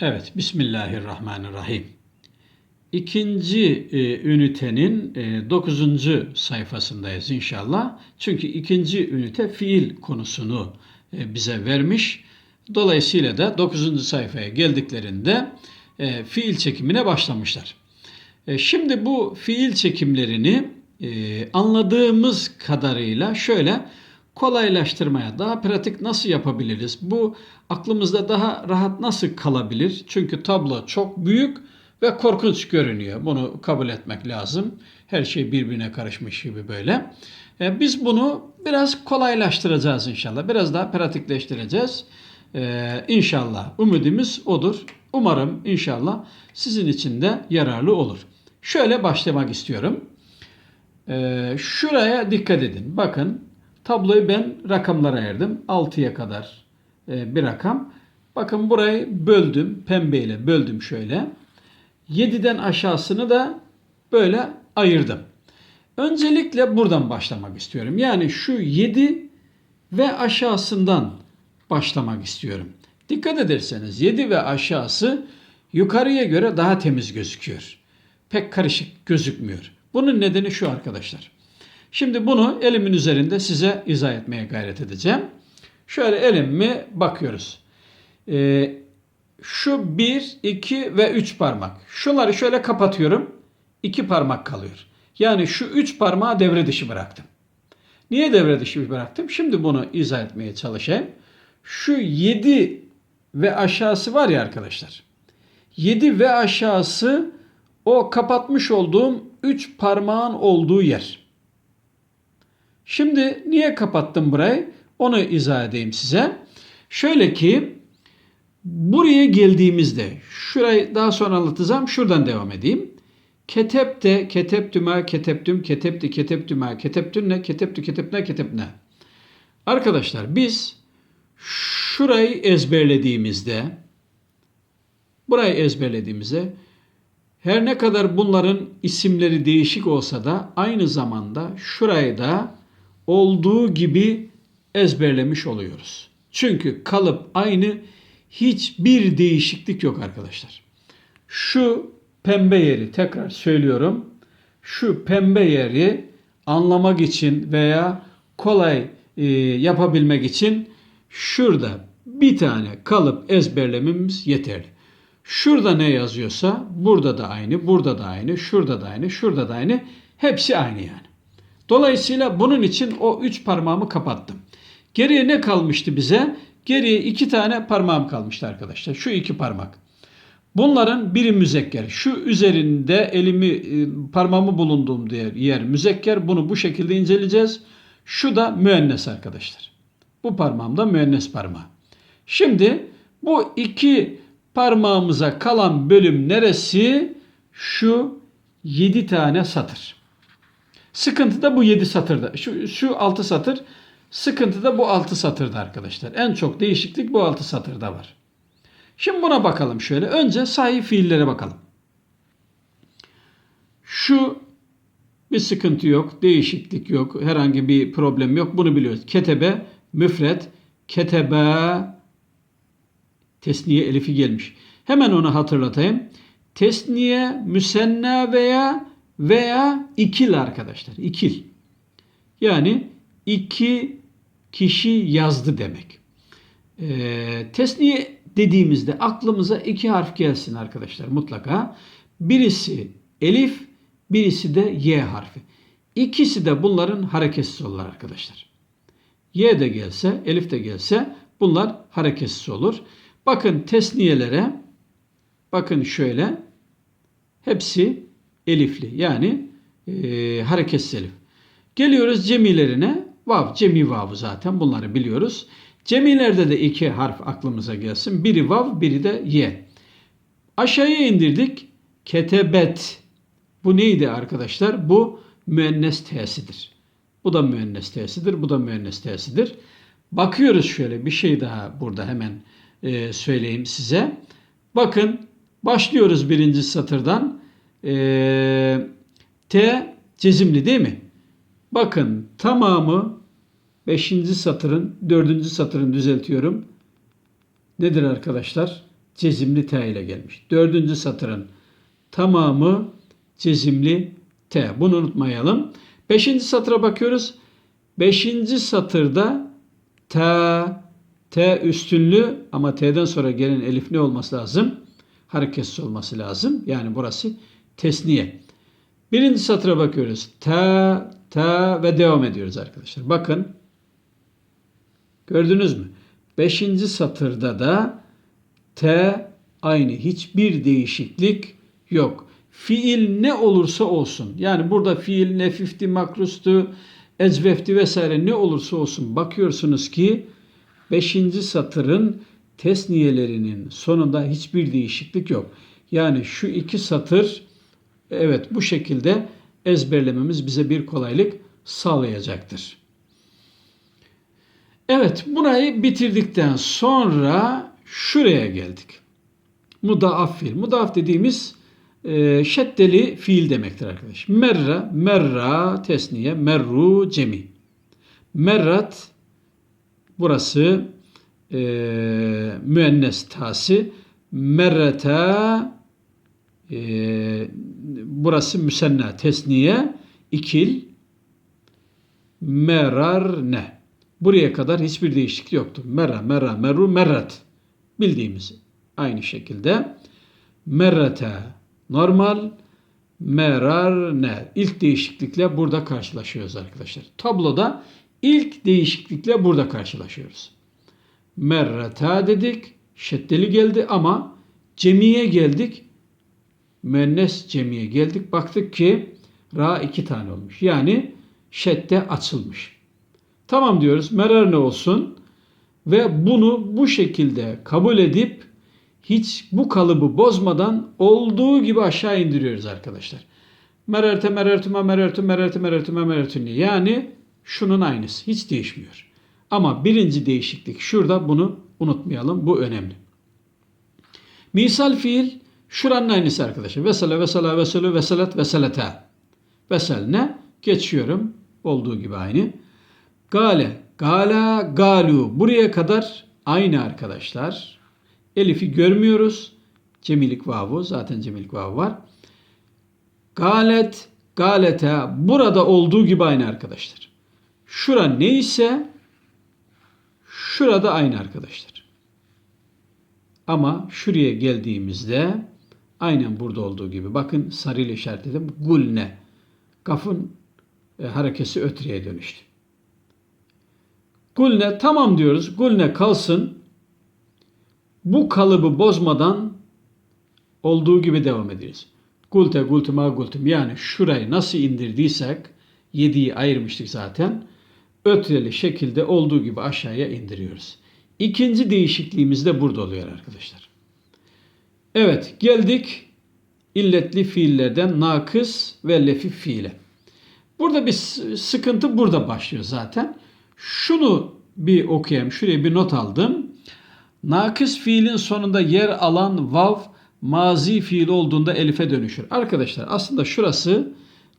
Evet, Bismillahirrahmanirrahim. İkinci e, ünitenin e, 9. sayfasındayız inşallah. Çünkü ikinci ünite fiil konusunu e, bize vermiş. Dolayısıyla da 9. sayfaya geldiklerinde e, fiil çekimine başlamışlar. E, şimdi bu fiil çekimlerini e, anladığımız kadarıyla şöyle kolaylaştırmaya, daha pratik nasıl yapabiliriz? Bu aklımızda daha rahat nasıl kalabilir? Çünkü tablo çok büyük ve korkunç görünüyor. Bunu kabul etmek lazım. Her şey birbirine karışmış gibi böyle. E, biz bunu biraz kolaylaştıracağız inşallah. Biraz daha pratikleştireceğiz. E, inşallah umudumuz odur. Umarım inşallah sizin için de yararlı olur. Şöyle başlamak istiyorum. E, şuraya dikkat edin. Bakın tabloyu ben rakamlara ayırdım. 6'ya kadar e, bir rakam. Bakın burayı böldüm. Pembeyle böldüm şöyle. 7'den aşağısını da böyle ayırdım. Öncelikle buradan başlamak istiyorum. Yani şu 7 ve aşağısından başlamak istiyorum. Dikkat ederseniz 7 ve aşağısı yukarıya göre daha temiz gözüküyor. Pek karışık gözükmüyor. Bunun nedeni şu arkadaşlar. Şimdi bunu elimin üzerinde size izah etmeye gayret edeceğim. Şöyle elimi bakıyoruz. Ee, şu 1, 2 ve 3 parmak. Şunları şöyle kapatıyorum. 2 parmak kalıyor. Yani şu 3 parmağı devre dışı bıraktım. Niye devre dışı bıraktım? Şimdi bunu izah etmeye çalışayım. Şu 7 ve aşağısı var ya arkadaşlar. 7 ve aşağısı o kapatmış olduğum 3 parmağın olduğu yer. Şimdi niye kapattım burayı? Onu izah edeyim size. Şöyle ki buraya geldiğimizde şurayı daha sonra anlatacağım. Şuradan devam edeyim. Ketepte, keteptüme, keteptüm, ketepti, keteptüme, keteptünne, keteptü, ketepne, ketepne. Arkadaşlar biz şurayı ezberlediğimizde burayı ezberlediğimizde her ne kadar bunların isimleri değişik olsa da aynı zamanda şurayı da olduğu gibi ezberlemiş oluyoruz. Çünkü kalıp aynı hiçbir değişiklik yok arkadaşlar. Şu pembe yeri tekrar söylüyorum. Şu pembe yeri anlamak için veya kolay e, yapabilmek için şurada bir tane kalıp ezberlememiz yeterli. Şurada ne yazıyorsa burada da aynı, burada da aynı, şurada da aynı, şurada da aynı. Hepsi aynı yani. Dolayısıyla bunun için o üç parmağımı kapattım. Geriye ne kalmıştı bize? Geriye iki tane parmağım kalmıştı arkadaşlar. Şu iki parmak. Bunların biri müzekker. Şu üzerinde elimi e, parmağımı bulunduğum yer, yer müzekker. Bunu bu şekilde inceleyeceğiz. Şu da müennes arkadaşlar. Bu parmağım da müennes parmağı. Şimdi bu iki parmağımıza kalan bölüm neresi? Şu yedi tane satır. Sıkıntı da bu 7 satırda. Şu, şu 6 satır. Sıkıntı da bu 6 satırda arkadaşlar. En çok değişiklik bu 6 satırda var. Şimdi buna bakalım şöyle. Önce sahih fiillere bakalım. Şu bir sıkıntı yok, değişiklik yok, herhangi bir problem yok. Bunu biliyoruz. Ketebe, müfret, ketebe, tesniye elifi gelmiş. Hemen onu hatırlatayım. Tesniye, müsenna veya veya ikil arkadaşlar. İkil. Yani iki kişi yazdı demek. Ee, tesniye dediğimizde aklımıza iki harf gelsin arkadaşlar mutlaka. Birisi elif, birisi de y harfi. İkisi de bunların hareketsiz olur arkadaşlar. Y de gelse, elif de gelse bunlar hareketsiz olur. Bakın tesniyelere bakın şöyle hepsi elifli yani e, hareketsiz elif. Geliyoruz cemilerine. Vav, cemi vavı zaten bunları biliyoruz. Cemilerde de iki harf aklımıza gelsin. Biri vav, biri de ye. Aşağıya indirdik. Ketebet. Bu neydi arkadaşlar? Bu müennes t'sidir. Bu da müennes t'sidir. Bu da müennes t'sidir. Bakıyoruz şöyle bir şey daha burada hemen e, söyleyeyim size. Bakın başlıyoruz birinci satırdan. E, T cezimli değil mi? Bakın tamamı 5. satırın 4. satırın düzeltiyorum. Nedir arkadaşlar? cezimli T ile gelmiş. Dördüncü satırın tamamı cezimli T. Bunu unutmayalım. Beşinci satıra bakıyoruz. Beşinci satırda T, T üstünlü ama T'den sonra gelen elif ne olması lazım? Hareketsiz olması lazım. Yani burası tesniye. Birinci satıra bakıyoruz. T, T ve devam ediyoruz arkadaşlar. Bakın. Gördünüz mü? Beşinci satırda da T aynı. Hiçbir değişiklik yok. Fiil ne olursa olsun. Yani burada fiil nefifti, makrustu, ecvefti vesaire ne olursa olsun. Bakıyorsunuz ki beşinci satırın tesniyelerinin sonunda hiçbir değişiklik yok. Yani şu iki satır evet bu şekilde ezberlememiz bize bir kolaylık sağlayacaktır. Evet burayı bitirdikten sonra şuraya geldik. Mudaaf fiil. Mudaaf dediğimiz e, şeddeli fiil demektir arkadaş. Merra, merra tesniye, merru cemi. Merrat burası e, müennes tası. Merreta e, burası müsenna tesniye ikil merar ne. Buraya kadar hiçbir değişiklik yoktu. Merra, merra, merru, merrat. Bildiğimiz aynı şekilde. Merrete normal, merar ne. İlk değişiklikle burada karşılaşıyoruz arkadaşlar. Tabloda ilk değişiklikle burada karşılaşıyoruz. Merreta dedik. Şeddeli geldi ama cemiye geldik. Müennes cemiye geldik. Baktık ki ra iki tane olmuş. Yani şedde açılmış. Tamam diyoruz. Merar ne olsun? Ve bunu bu şekilde kabul edip hiç bu kalıbı bozmadan olduğu gibi aşağı indiriyoruz arkadaşlar. Mererte merertüme merertü mererte merertüme merertüne. Yani şunun aynısı. Hiç değişmiyor. Ama birinci değişiklik şurada bunu unutmayalım. Bu önemli. Misal fiil şuranın aynısı arkadaşlar. Vesele vesela veselü veselet veselete. Vesel ne? Geçiyorum. Olduğu gibi aynı. Gale, gala, galu. Buraya kadar aynı arkadaşlar. Elif'i görmüyoruz. Cemilik vavu. Zaten cemilik vavu var. Galet, galete. Burada olduğu gibi aynı arkadaşlar. Şura neyse şurada aynı arkadaşlar. Ama şuraya geldiğimizde aynen burada olduğu gibi. Bakın sarıyla işaretledim. Gulne. Kafın e, harekesi ötürüye dönüştü. Gulne tamam diyoruz. Gulne kalsın. Bu kalıbı bozmadan olduğu gibi devam ederiz. Gulte gultuma gultum yani şurayı nasıl indirdiysek yediği ayırmıştık zaten. Ötreli şekilde olduğu gibi aşağıya indiriyoruz. İkinci değişikliğimiz de burada oluyor arkadaşlar. Evet geldik illetli fiillerden nakıs ve lefif fiile. Burada bir sıkıntı burada başlıyor zaten. Şunu bir okuyayım. Şuraya bir not aldım. Nakıs fiilin sonunda yer alan vav mazi fiil olduğunda elife dönüşür. Arkadaşlar aslında şurası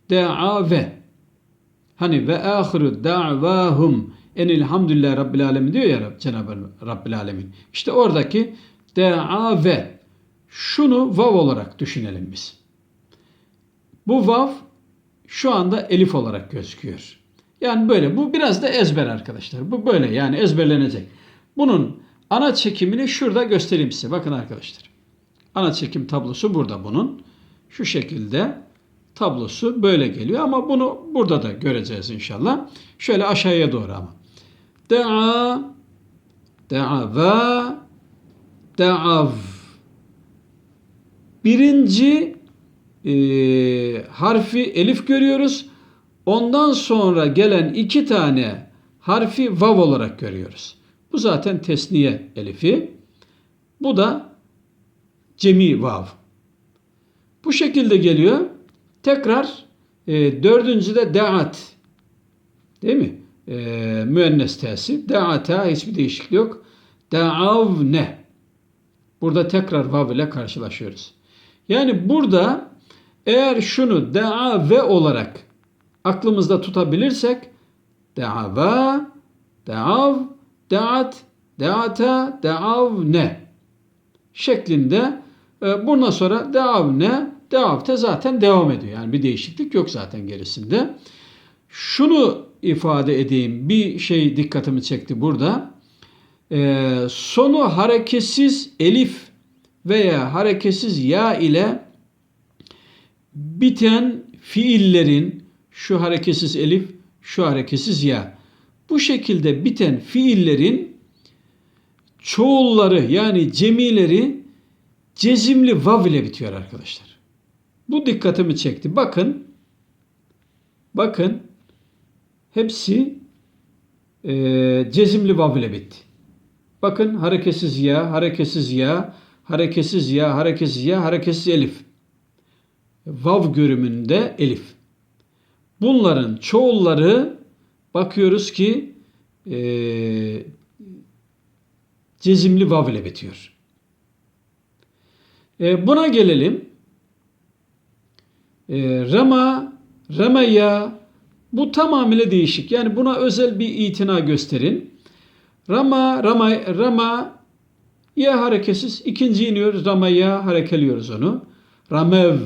da'ave. Hani ve ahiru da'vahum enilhamdülillah rabbil alemin diyor ya Cenab-ı Rabbil alemin. İşte oradaki da'ave şunu vav olarak düşünelim biz. Bu vav şu anda elif olarak gözüküyor. Yani böyle. Bu biraz da ezber arkadaşlar. Bu böyle yani ezberlenecek. Bunun ana çekimini şurada göstereyim size. Bakın arkadaşlar. Ana çekim tablosu burada bunun. Şu şekilde tablosu böyle geliyor ama bunu burada da göreceğiz inşallah. Şöyle aşağıya doğru ama. Da'a da'ava da'av Birinci e, harfi elif görüyoruz. Ondan sonra gelen iki tane harfi vav olarak görüyoruz. Bu zaten tesniye elifi. Bu da cemi vav. Bu şekilde geliyor. Tekrar e, dördüncü de deat. Değil mi? E, müennes tesi. Deata hiçbir değişiklik yok. Deavne. Burada tekrar vav ile karşılaşıyoruz. Yani burada eğer şunu deave olarak aklımızda tutabilirsek deava, deav, deat, deata, deavne şeklinde e, bundan sonra devamne devamte zaten devam ediyor. Yani bir değişiklik yok zaten gerisinde. Şunu ifade edeyim. Bir şey dikkatimi çekti burada. E, sonu hareketsiz elif veya hareketsiz ya ile biten fiillerin şu hareketsiz elif, şu hareketsiz ya. Bu şekilde biten fiillerin çoğulları yani cemileri cezimli vav ile bitiyor arkadaşlar. Bu dikkatimi çekti. Bakın, bakın hepsi e, cezimli vav ile bitti. Bakın hareketsiz ya, hareketsiz ya, hareketsiz ya, hareketsiz ya, hareketsiz elif. Vav görümünde elif. Bunların çoğulları bakıyoruz ki e, cezimli vav ile bitiyor. E, buna gelelim. E, rama, ramaya bu tamamıyla değişik. Yani buna özel bir itina gösterin. Rama, rama, rama ya hareketsiz. İkinci iniyoruz. Ramaya harekeliyoruz onu. Ramev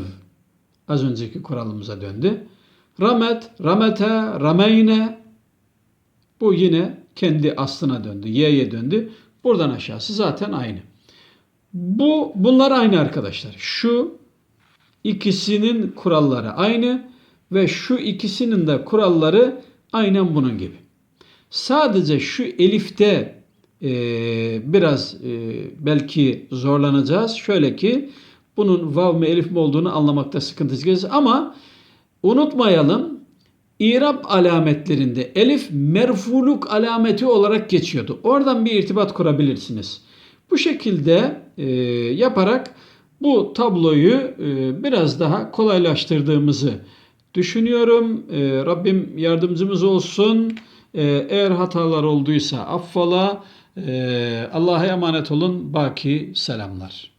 az önceki kuralımıza döndü. Ramet, ramete, rameyne bu yine kendi aslına döndü. Y'ye döndü. Buradan aşağısı zaten aynı. Bu bunlar aynı arkadaşlar. Şu ikisinin kuralları aynı ve şu ikisinin de kuralları aynen bunun gibi. Sadece şu elifte biraz e, belki zorlanacağız. Şöyle ki bunun vav mı elif mi olduğunu anlamakta sıkıntı çekeceğiz ama unutmayalım İrab alametlerinde elif merfuluk alameti olarak geçiyordu. Oradan bir irtibat kurabilirsiniz. Bu şekilde e, yaparak bu tabloyu e, biraz daha kolaylaştırdığımızı düşünüyorum. E, Rabbim yardımcımız olsun. E, eğer hatalar olduysa affola. E, Allah'a emanet olun. Baki selamlar.